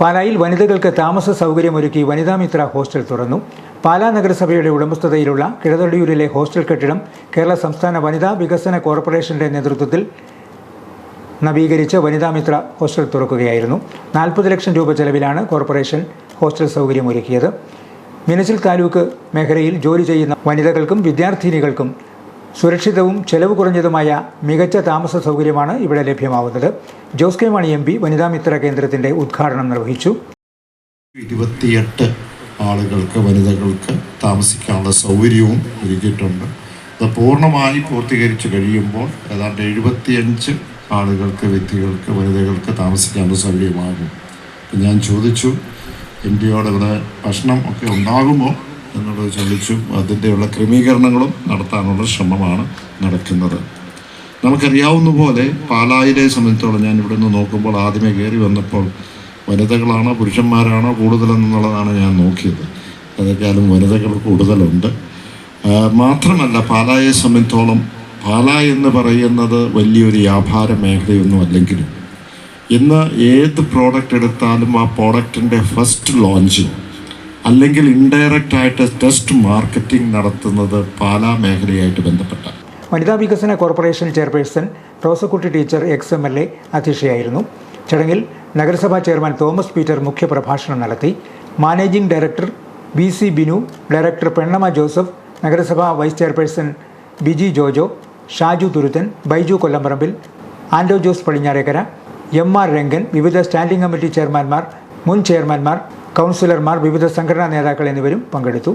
പാലായിൽ വനിതകൾക്ക് താമസ സൗകര്യമൊരുക്കി വനിതാമിത്ര ഹോസ്റ്റൽ തുറന്നു. പാലാ നഗരസഭയുടെ ഉടമസ്ഥതയിലുള്ള കിഴതടിയൂരിലെ ഹോസ്റ്റൽ കെട്ടിടം കേരള സംസ്ഥാന വനിതാ വികസന കോർപ്പറേഷന്റെ നേതൃത്വത്തിൽ നവീകരിച്ച് വനിതാമിത്ര ഹോസ്റ്റൽ തുറക്കുകയായിരുന്നു. നാൽപ്പത് ലക്ഷം രൂപ ചെലവിലാണ് കോർപ്പറേഷൻ ഹോസ്റ്റൽ സൗകര്യമൊരുക്കിയത് മിനച്ചിൽ താലൂക്ക് മേഖലയിൽ ജോലി ചെയ്യുന്ന വനിതകൾക്കും വിദ്യാർത്ഥിനികൾക്കും സുരക്ഷിതവും ചെലവ് കുറഞ്ഞതുമായ മികച്ച താമസ സൗകര്യമാണ് ഇവിടെ ലഭ്യമാവുന്നത്. Jose K Mani M P Vanitha Mitra കേന്ദ്രത്തിന്റെ ഉദ്ഘാടനം നിർവഹിച്ചു. ഇരുപത്തിയെട്ട് ആളുകൾക്ക് വനിതകൾക്ക് താമസിക്കാനുള്ള സൗകര്യവും ഒരുക്കിയിട്ടുണ്ട്. അത് പൂർണമായി പൂർത്തീകരിച്ചു കഴിയുമ്പോൾ ഏതാണ്ട് എഴുപത്തിയഞ്ച് ആളുകൾക്ക് വ്യക്തികൾക്ക് വനിതകൾക്ക് താമസിക്കാനുള്ള സൗകര്യമാകും. ഞാൻ ചോദിച്ചു എം പിയോട് ഇവിടെ ഭക്ഷണം ഒക്കെ ഉണ്ടാകുമോ? എന്നുള്ളത് ചോദിച്ചു. അതിന്റെയുള്ള ക്രമീകരണങ്ങളും നടത്താനുള്ള ശ്രമമാണ് നടക്കുന്നത്. നമുക്കറിയാവുന്ന പോലെ പാലായിലെ സംബന്ധിച്ചോളം ഞാൻ ഇവിടെ നിന്ന് നോക്കുമ്പോൾ ആദ്യമേ കയറി വന്നപ്പോൾ വനിതകളാണോ പുരുഷന്മാരാണോ കൂടുതലെന്നുള്ളതാണ് ഞാൻ നോക്കിയത്. അതൊക്കെയാലും വനിതകൾ കൂടുതലുണ്ട്. മാത്രമല്ല പാലായെ സംബന്ധിച്ചോളം പാല എന്ന് പറയുന്നത് വലിയൊരു വ്യാപാര മേഖലയൊന്നും അല്ലെങ്കിലും ഇന്ന് ഏത് പ്രോഡക്റ്റ് എടുത്താലും ആ പ്രോഡക്റ്റിന്റെ ഫസ്റ്റ് ലോഞ്ചിങ് അല്ലെങ്കിൽ ഇൻഡയറക്റ്റ് ആയിട്ട് ടെസ്റ്റ് മാർക്കറ്റിംഗ് നടത്തുന്നത് പാലാ മേഖലയായിട്ട് ബന്ധപ്പെട്ട. Vanitha Vikasana corporation chairperson Rosakutty teacher ex M L A അധ്യക്ഷയായിരുന്നു. ചടങ്ങിൽ നഗരസഭാ ചെയർമാൻ തോമസ് പീറ്റർ മുഖ്യപ്രഭാഷണം നടത്തി. Managing director B C Binu director Pennamma Joseph നഗരസഭാ vice chairperson Biji Jojo Shaju Thuruthan Baiju Kollamparambil Ando Jose Padinjarekkara M R Rangan വിവിധ standing committee ചെയർമാൻമാർ മുൻ ചെയർമാൻമാർ കൗൺസിലർമാർ വിവിധ സംഘടനാ നേതാക്കൾ എന്നിവരും പങ്കെടുത്തു.